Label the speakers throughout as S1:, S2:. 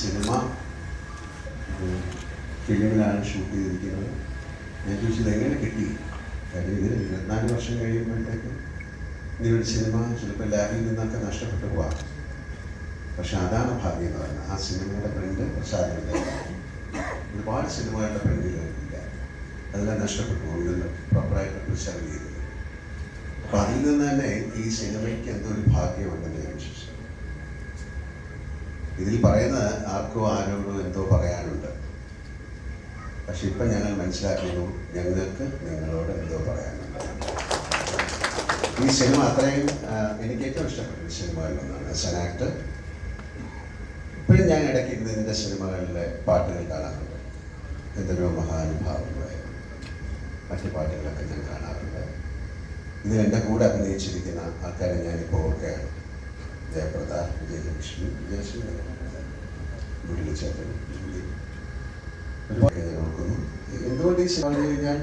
S1: Cinema ഫിലിമിലാണ് shoot ചെയ്തിരിക്കുന്നത്. ഞാൻ ചോദിച്ചത് എങ്ങനെ കിട്ടി? കാര്യം ഇതിന് ഇരുപത്തിനാല് വർഷം കഴിയുമ്പോഴത്തേക്ക് നിങ്ങളുടെ സിനിമ ചിലപ്പോൾ ലാബിൽ നിന്നൊക്കെ നഷ്ടപ്പെട്ടു പോവാം. പക്ഷെ അതാണ് ഭാഗ്യം എന്ന് പറയുന്നത്. ആ സിനിമയുടെ പ്രിന്റ് പ്രസാദമില്ല ഒരുപാട് സിനിമകളുടെ പ്രിന്റുകളില്ല അതെല്ലാം നഷ്ടപ്പെട്ടു പോകും ഇതെല്ലാം പ്രോപ്പറായിട്ട് പ്രിസർവ് ചെയ്തത് അപ്പം അതിൽ നിന്ന് തന്നെ ഈ സിനിമയ്ക്ക് എന്തോ ഒരു ഭാഗ്യമുണ്ടെന്ന് ഞാൻ വിശ്വസിക്കുന്നു. ഇതിൽ പറയുന്നത് ആർക്കോ ആരോടോ എന്തോ പറയാനുണ്ട്. പക്ഷെ ഇപ്പം ഞങ്ങൾ മനസ്സിലാക്കുന്നു ഞങ്ങൾക്ക് നിങ്ങളോട് എന്തോ പറയാനുണ്ട്. ഈ സിനിമ അത്രയും എനിക്ക് ഏറ്റവും ഇഷ്ടപ്പെട്ട സിനിമകളിൽ ഒന്നാണ് സനാക്ട് ഇപ്പോഴും ഞാൻ ഇടയ്ക്ക് ഇരുന്ന് ഇതിന്റെ സിനിമകളിലെ പാട്ടുകൾ കാണാറുണ്ട്. എന്തൊരു മഹാനുഭാവങ്ങളെ. മറ്റു പാട്ടുകളൊക്കെ ഞാൻ കാണാറുണ്ട്. ഇത് എന്റെ കൂടെ അഭിനയിച്ചിരിക്കുന്ന ആൾക്കാരെ ഞാനിപ്പോൾ ഓർക്കുകയാണ്. ജയപ്രദ വിജയലക്ഷ്മി വിജയലക്ഷ്മി മുരളിച്ചേട്ടൻ ജൂലി. എന്തുകൊണ്ട് ഈ സിനിമ കഴിഞ്ഞാൽ?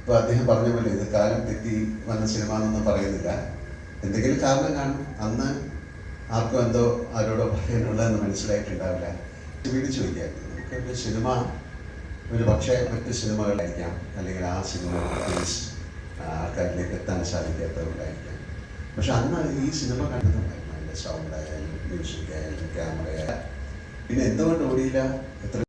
S1: ഇപ്പോൾ അദ്ദേഹം പറഞ്ഞ പോലെ ഇത് കാലം തെറ്റി വന്ന സിനിമ എന്നൊന്നും പറയുന്നില്ല. എന്തെങ്കിലും കാരണം കാണും. അന്ന് ആർക്കും എന്തോ ആരോടോ പറയാനുള്ളതെന്ന് മനസ്സിലായിട്ടുണ്ടാവില്ല. പിടിച്ചു വയ്ക്കായിരുന്നു നമുക്ക് സിനിമ ഒരു പക്ഷേ മറ്റ് സിനിമകളായിരിക്കാം അല്ലെങ്കിൽ ആ സിനിമ ആൾക്കാരിലേക്ക് എത്താൻ സാധിക്കാത്തതുകൊണ്ടായിരിക്കാം. പക്ഷെ അന്ന് ഈ സിനിമ കണ്ടതുണ്ടായിരുന്നു അതിന്റെ സൗണ്ട് ആയാലും മ്യൂസിക് ആയാലും ക്യാമറ ആയാലും. പിന്നെ എന്തുകൊണ്ട് ഓടിയില്ല? എത്ര